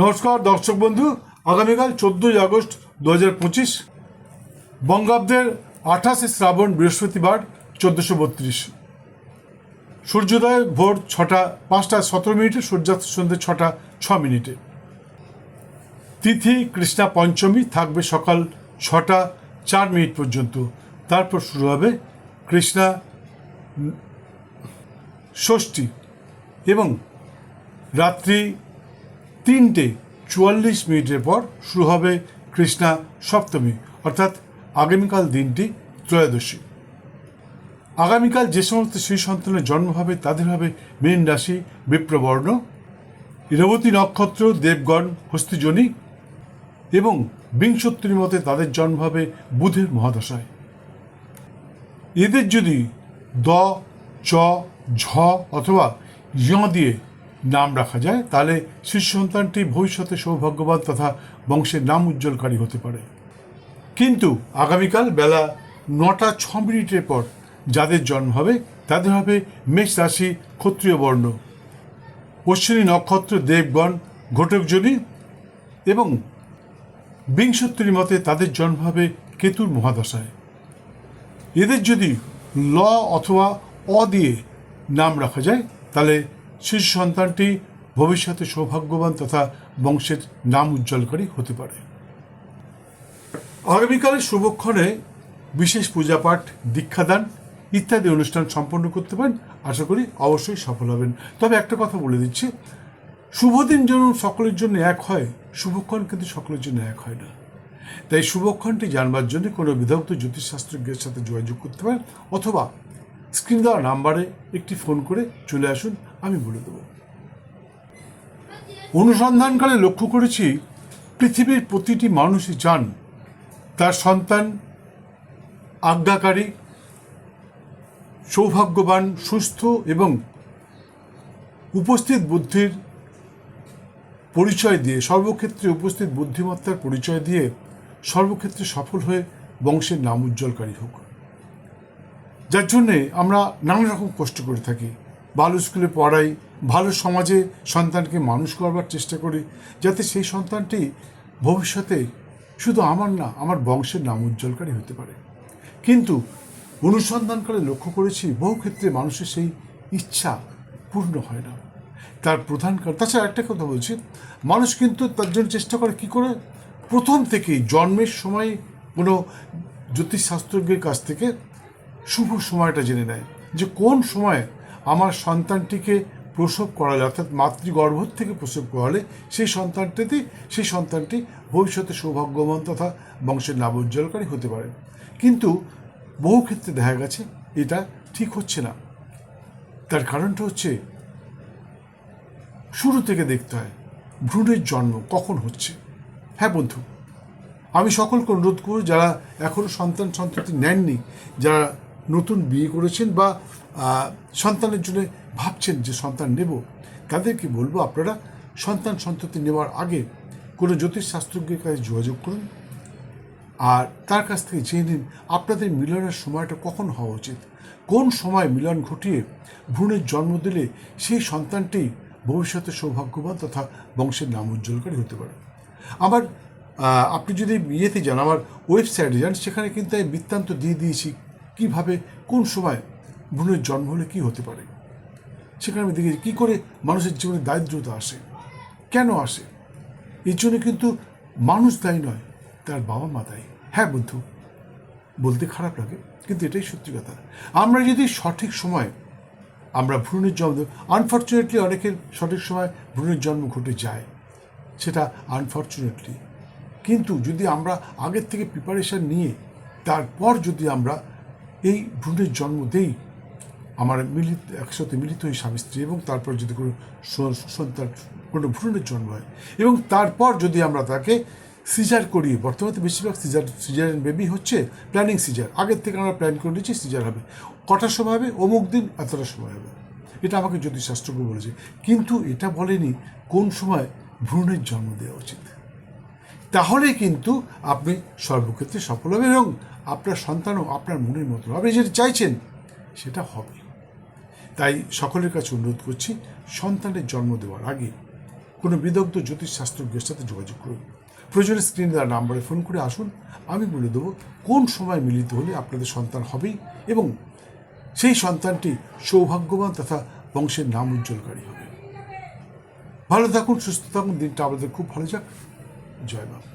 নমস্কার, দর্শক বন্ধু। আগামীকাল চোদ্দোই আগস্ট দু হাজার পঁচিশ, বঙ্গাব্দের আঠাশে শ্রাবণ বৃহস্পতিবার চোদ্দোশো বত্রিশ। সূর্যোদয় ভোর ছটা, পাঁচটা সতেরো মিনিটে, সূর্যাস্ত সন্ধ্যে ছটা, ছ মিনিটে। তিথি কৃষ্ণা পঞ্চমী থাকবে সকাল ছটা, চার মিনিট পর্যন্ত। তারপর শুরু হবে কৃষ্ণা ষষ্ঠী এবং রাত্রি তিনটে চুয়াল্লিশ মিনিটের পর শুরু হবে কৃষ্ণা সপ্তমী, অর্থাৎ আগামীকাল দিনটি ত্রয়োদশী। আগামীকাল যে সমস্ত শ্রী সন্তানের জন্ম হবে, তাদের হবে মীন রাশি, বিপ্রবর্ণ রেবতী নক্ষত্র, দেবগণ, হস্তিজনী এবং বিংশোত্তরী মতে তাদের জন্ম হবে বুধের মহাদশায়। এদের যদি দ, চ, ঝ অথবা য় দিয়ে নাম রাখা যায়, তাহলে শিশু সন্তানটি ভবিষ্যতে সৌভাগ্যবান তথা বংশের নাম উজ্জ্বলকারী হতে পারে। কিন্তু আগামীকাল বেলা নটা ছ মিনিটের পর যাদের জন্ম হবে, তাদের হবে মেষ রাশি ক্ষত্রিয় বর্ণ। অশ্বিনী নক্ষত্র দেবগণ ঘটকজনী এবং বিংশোত্তরী মতে তাদের জন্ম হবে কেতুর মহাদশায়। এদের যদি ল অথবা অ দিয়ে নাম রাখা যায়, তাহলে শিশু সন্তানটি ভবিষ্যতে সৌভাগ্যবান তথা বংশের নাম উজ্জ্বলকারী হতে পারে। আগামীকালের শুভক্ষণে বিশেষ পূজাপাঠ, দীক্ষাদান ইত্যাদি অনুষ্ঠান সম্পন্ন করতে পারেন। আশা করি অবশ্যই সফল হবেন। তবে একটা কথা বলে দিচ্ছি, শুভদিন যেন সকলের জন্য এক হয়, শুভক্ষণ কিন্তু সকলের জন্য এক হয় না। তাই শুভক্ষণটি জানবার জন্য কোনো বিধগ্ধ জ্যোতিষশাস্ত্রজ্ঞের সাথে যোগাযোগ করতে পারেন অথবা স্ক্রিন দেওয়া নাম্বারে একটি ফোন করে চলে আসুন, আমি বলে দেবো। অনুসন্ধানকালে লক্ষ্য করেছি, পৃথিবীর প্রতিটি মানুষই যান তার সন্তান, আজ্ঞাকারী, সৌভাগ্যবান, সুস্থ এবং উপস্থিত বুদ্ধির পরিচয় দিয়ে, সর্বক্ষেত্রে উপস্থিত বুদ্ধিমত্তার পরিচয় দিয়ে সর্বক্ষেত্রে সফল হয়ে বংশের নাম উজ্জ্বলকারী হোক। যার জন্যে আমরা নানা রকম কষ্ট করে থাকি। ভালো স্কুলে পড়াই, ভালো সমাজে সন্তানকে মানুষ করবার চেষ্টা করি, যাতে সেই সন্তানটি ভবিষ্যতে শুধু আমার না, আমার বংশের নাম উজ্জ্বলকারী হতে পারে। কিন্তু অনুসন্ধানকালে লক্ষ্য করেছি, বহু ক্ষেত্রে মানুষের সেই ইচ্ছা পূর্ণ হয় না। তার প্রধান কারণ, তাছাড়া একটা কথা বলছি, মানুষ কিন্তু তার জন্য চেষ্টা করে কি করে? প্রথম থেকেই জন্মের সময় কোনো জ্যোতিষশাস্ত্রজ্ঞের কাছ থেকে শুভ সময়টা জেনে নেয় যে কোন সময় আমার সন্তানটিকে প্রসব করালে, অর্থাৎ মাতৃগর্ভ থেকে প্রসব করালে সেই সন্তানটিতে, সেই সন্তানটি ভবিষ্যতে সৌভাগ্যবান তথা বংশের নাম উজ্জ্বলকারী হতে পারে। কিন্তু বহু ক্ষেত্রে দেখা গেছে এটা ঠিক হচ্ছে না। তার কারণটা হচ্ছে শুরু থেকে দেখতে হয়, ভ্রূণের জন্ম কখন হচ্ছে? হ্যাঁ বন্ধু, আমি সকলকে অনুরোধ করব, যারা এখনও সন্তান সন্ততি নেননি, যারা নতুন বিয়ে করেছেন বা সন্তানের জন্য ভাবছেন যে সন্তান নেব, তাদেরকে বলব আপনারা সন্তান সন্ততি নেওয়ার আগে কোনো জ্যোতিষশাস্ত্রজ্ঞের কাছে যোগাযোগ করুন। আর তার কাছ থেকে জেনে নিন আপনাদের মিলনের সময়টা কখন হওয়া উচিত। কোন সময় মিলন ঘটিয়ে ভ্রূণের জন্ম দিলে সেই সন্তানটি ভবিষ্যতে সৌভাগ্যবান তথা বংশের নাম উজ্জ্বলকারী হতে পারে। আমার আপনি যদি ইয়েতে যান, আমার ওয়েবসাইটে যান, সেখানে কিন্তু আমি বৃত্তান্ত দিয়ে দিয়েছি কীভাবে, কোন সময় ভ্রূণের জন্ম হলে কী হতে পারে? সেখানে আমি দেখেছি কী করে মানুষের জীবনে দারিদ্রতা আসে, কেন আসে? এর জন্য কিন্তু মানুষ দায়ী নয়, তার বাবা মা দায়ী। হ্যাঁ বন্ধু, বলতে খারাপ লাগে, কিন্তু এটাই সত্যি কথা। আমরা যদি সঠিক সময়, আমরা ভ্রূণের জন্ম আনফর্চুনেটলি অনেকের সঠিক সময় ভ্রূণের জন্ম ঘটে যায়, সেটা আনফর্চুনেটলি কিন্তু যদি আমরা আগের থেকে প্রিপারেশন নিয়ে, তারপর যদি আমরা এই ভ্রূণের জন্ম দেই আমার মিলিত, একসাথে মিলিত হয়ে স্বামী স্ত্রী এবং তারপর যদি কোনো সন্তান, কোনো ভ্রূণের জন্ম হয় এবং তারপর যদি আমরা তাকে সিজার করি, বর্তমানে বেশিরভাগ সিজার সিজার বেবি হচ্ছে প্ল্যানিং সিজার আগের থেকে আমরা প্ল্যান করে নিচ্ছি সিজার হবে। কটার সময় হবে? অমুক দিন এতটা সময় হবে। এটা আমাকে জ্যোতিষশাস্ত্রজ্ঞ বলেছে। কিন্তু এটা বলেনি কোন সময় ভ্রূণের জন্ম দেওয়া উচিত। তাহলে কিন্তু আপনি সর্বক্ষেত্রে সফল হবেন এবং আপনার সন্তানও আপনার মনের মতো আপনি যেটা চাইছেন, সেটা হবে। তাই সকলের কাছে অনুরোধ করছি, সন্তানের জন্ম দেওয়ার আগে কোনো বিদগ্ধ জ্যোতিষশাস্ত্রজ্ঞের সাথে যোগাযোগ করুন। প্রয়োজনে স্ক্রিনে দেওয়া নাম্বারে ফোন করে আসুন। আমি বলে দেবো কোন সময় মিলিত হলে আপনাদের সন্তান হবেই এবং সেই সন্তানটি সৌভাগ্যবান তথা বংশের নাম উজ্জ্বলকারী হবে। ভালো থাকুন, সুস্থ থাকুন, দিনটা আমাদের খুব ভালো যাক। জয় মা